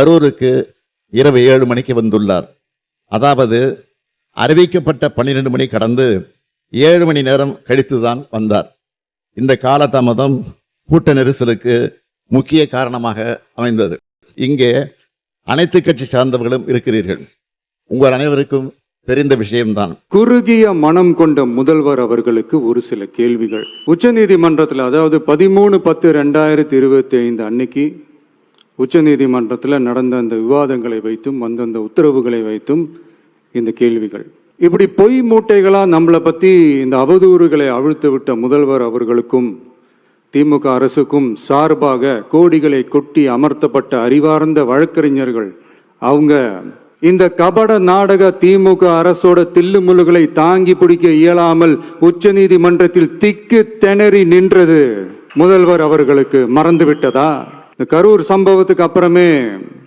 கரூருக்கு இரவு ஏழு மணிக்கு வந்துள்ளார். அதாவது அறிவிக்கப்பட்ட பன்னிரெண்டு மணி கடந்து ஏழு மணி நேரம் கழித்துதான் வந்தார். இந்த காலதாமதம் கூட்ட நெரிசலுக்கு முக்கிய காரணமாக அமைந்தது. இங்கே அனைத்து கட்சி சார்ந்தவர்களும் இருக்கிறீர்கள். உங்கள் அனைவருக்கும் தெரிந்த விஷயம்தான். குறுகிய மனம் கொண்ட முதல்வர் அவர்களுக்கு ஒரு சில கேள்விகள். உச்சநீதிமன்றத்தில் அதாவது பதிமூணு பத்து ரெண்டாயிரத்தி இருபத்தி ஐந்து அன்னைக்கு உச்சநீதிமன்றத்தில் நடந்த அந்த விவாதங்களை வைத்தும் வந்தந்த உத்தரவுகளை வைத்தும் இந்த கேள்விகள். இப்படி பொய் மூட்டைகளாக நம்மளை பற்றி இந்த அவதூறுகளை அழுத்து விட்ட முதல்வர் அவர்களுக்கும் திமுக அரசுக்கும் சார்பாக கோடிகளை கொட்டி அமர்த்தப்பட்ட அறிவார்ந்த வழக்கறிஞர்கள் அவங்க இந்த கபட நாடக திமுக அரசோட தில்லுமுழுகளை தாங்கி பிடிக்க இயலாமல் உச்சநீதிமன்றத்தில் திக்கு திணறி நின்றது முதல்வர் அவர்களுக்கு மறந்துவிட்டதா? இந்த கரூர் சம்பவத்துக்கு அப்புறமே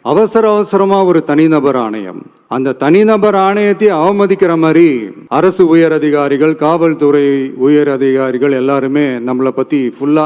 அவசர அவசரமா ஒரு தனிநபர் ஆணையம். அந்த தனிநபர் ஆணையத்தை அவமதிக்கிற மாதிரி அரசு உயர் அதிகாரிகள் காவல்துறை உயர் அதிகாரிகள் எல்லாருமே நம்மளை பத்தி ஃபுல்லா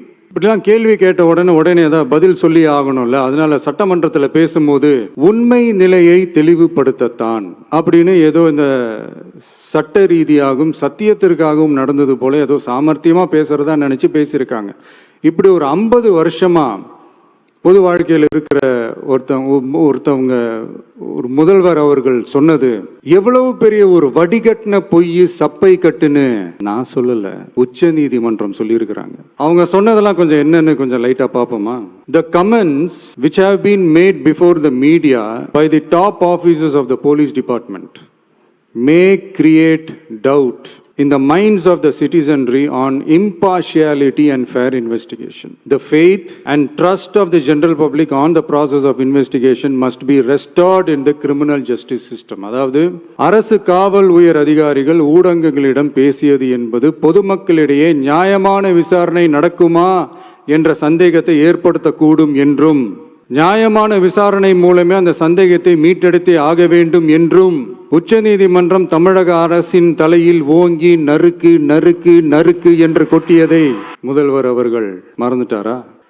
இப்படிலாம் கேள்வி கேட்ட உடனே உடனே ஏதாவது பதில் சொல்லி ஆகணும்ல? அதனால சட்டமன்றத்தில் பேசும்போது உண்மை நிலையை தெளிவுபடுத்தத்தான் அப்படின்னு ஏதோ இந்த சட்ட ரீதியாகவும் சத்தியத்திற்காகவும் நடந்தது போல ஏதோ சாமர்த்தியமாக பேசுறதா நினச்சி பேசியிருக்காங்க. இப்படி ஒரு ஐம்பது வருஷமாக பொது வாழ்க்கையில் இருக்கிற ஒருத்தவங்க ஒருத்தவங்க ஒரு முதல்வர் அவர்கள் சொன்னது எவ்வளவு பெரிய ஒரு வடிகட்டின பொய் சப்பை கட்டுன்னு நான் சொல்லல. உச்ச நீதிமன்றம் சொல்லியிருக்கிறாங்க. அவங்க சொன்னதெல்லாம் கொஞ்சம் என்னன்னு கொஞ்சம் லைட்டா பார்ப்போமா? The comments which have been made before the media by the top officers of the police department may create doubt in the minds of the citizenry on impartiality and fair investigation. The faith and trust of the general public on the process of investigation must be restored in the criminal justice system. அதாவது அரசு காவல் உயர் அதிகாரிகள் ஊடகங்களிடம் பேசியது என்பது பொதுமக்களிடையே நியாயமான விசாரணை நடக்குமா என்ற சந்தேகத்தை ஏற்படுத்தக்கூடும் என்றும் நியாயமான விசாரணை மூலமே அந்த சந்தேகத்தை மீட்டெடுத்தே ஆக வேண்டும் என்றும் உச்சநீதிமன்றம் தமிழக அரசின் தலையில் ஓங்கி நறுக்கு நறுக்கு நறுக்கு என்று கொட்டியதை முதல்வர் அவர்கள் மறந்துட்டாரா?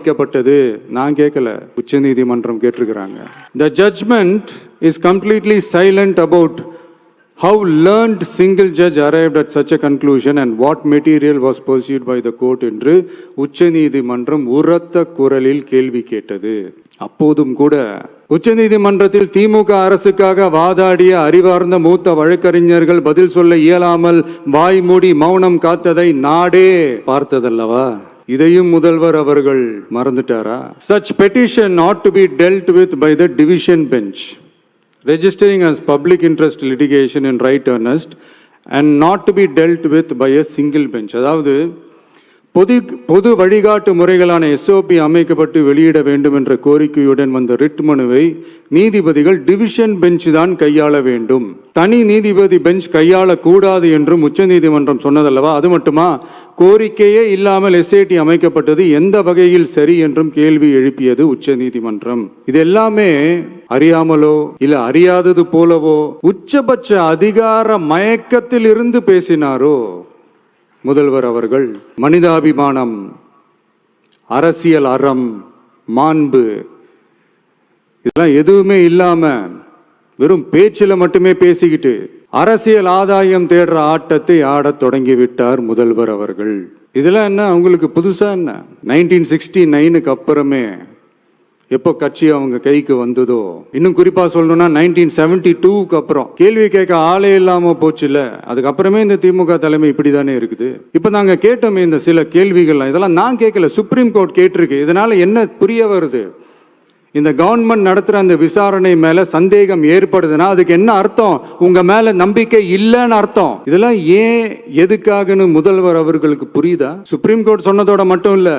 அமைக்கப்பட்டது நான் கேட்கல. உச்சநீதிமன்றம் கேட்டிருக்கிறாங்க. The judgment is completely silent about how learned single judge arrived at such a conclusion and what material was perused by the court என்று உச்சநீதிமன்றம் உரத்த குரலில் கேள்வி கேட்டது. அப்போதும் கூட உச்சநீதிமன்றத்தில் திமுக அரசுக்காக வாதாடிய அறிவார்ந்த மூத்த வழக்கறிஞர்கள் பதில் சொல்ல இயலாமல் வாய் மூடி மௌனம் காத்ததை நாடே பார்த்ததல்லவா? இதையும் முதல்வர் அவர்கள் மறந்துட்டாரா such petition not to be dealt with by the division bench registering as public interest litigation in right earnest and not to be dealt with by a single bench அதாவது பொது பொது வழிகாட்டு முறைகளான எஸ்ஓபி அமைக்கப்பட்டு வெளியிட வேண்டும் என்ற கோரிக்கையுடன் வந்த ரிட் மனுவை நீதிபதிகள் டிவிஷன் பெஞ்ச் தான் கையாள வேண்டும். தனி நீதிபதி பெஞ்ச் கையாளக்கூடாது என்றும் உச்சநீதிமன்றம் சொன்னதல்லவா? அது மட்டுமா? கோரிக்கையே இல்லாமல் எஸ்ஐடி அமைக்கப்பட்டது எந்த வகையில் சரி என்றும் கேள்வி எழுப்பியது உச்சநீதிமன்றம். இது எல்லாமே அறியாமலோ இல்ல அறியாதது போலவோ உச்சபட்ச அதிகார மயக்கத்தில் இருந்து பேசினாரோ? முதல்வர் அவர்கள் மனிதாபிமானம் அரசியல் அறம் மாண்பு இதெல்லாம் எதுவுமே இல்லாமல் வெறும் பேச்சில் மட்டுமே பேசிக்கிட்டு அரசியல் ஆதாயம் தேடுற ஆட்டத்தை ஆடத் தொடங்கி விட்டார் முதல்வர் அவர்கள். இதெல்லாம் என்ன உங்களுக்கு புதுசாக என்ன? நைன்டீன் சிக்ஸ்டி நைனுக்கு அப்புறமே எப்போ கட்சி அவங்க கைக்கு வந்ததோ? இன்னும் குறிப்பா சொல்லணும்னா நைன்டீன் செவன்டி டூக்கு அப்புறம். கேள்வி கேட்க ஆளே இல்லாம போச்சுல அதுக்கப்புறமே இந்த திமுக தலைமை இப்படி தானே இருக்குது. இப்ப நாங்க கேட்டோமே இந்த சில கேள்விகள்லாம். இதெல்லாம் நான் கேட்கல. சுப்ரீம் கோர்ட் கேட்டிருக்கு. இதனால என்ன புரிய வருது? இந்த கவர்மெண்ட் நடத்துகிற அந்த விசாரணை மேலே சந்தேகம் ஏற்படுதுன்னா அதுக்கு என்ன அர்த்தம்? உங்கள் மேலே நம்பிக்கை இல்லைன்னு அர்த்தம். இதெல்லாம் ஏன் எதுக்காகன்னு முதல்வர் அவர்களுக்கு புரியுதா? சுப்ரீம் கோர்ட் சொன்னதோட மட்டும் இல்லை.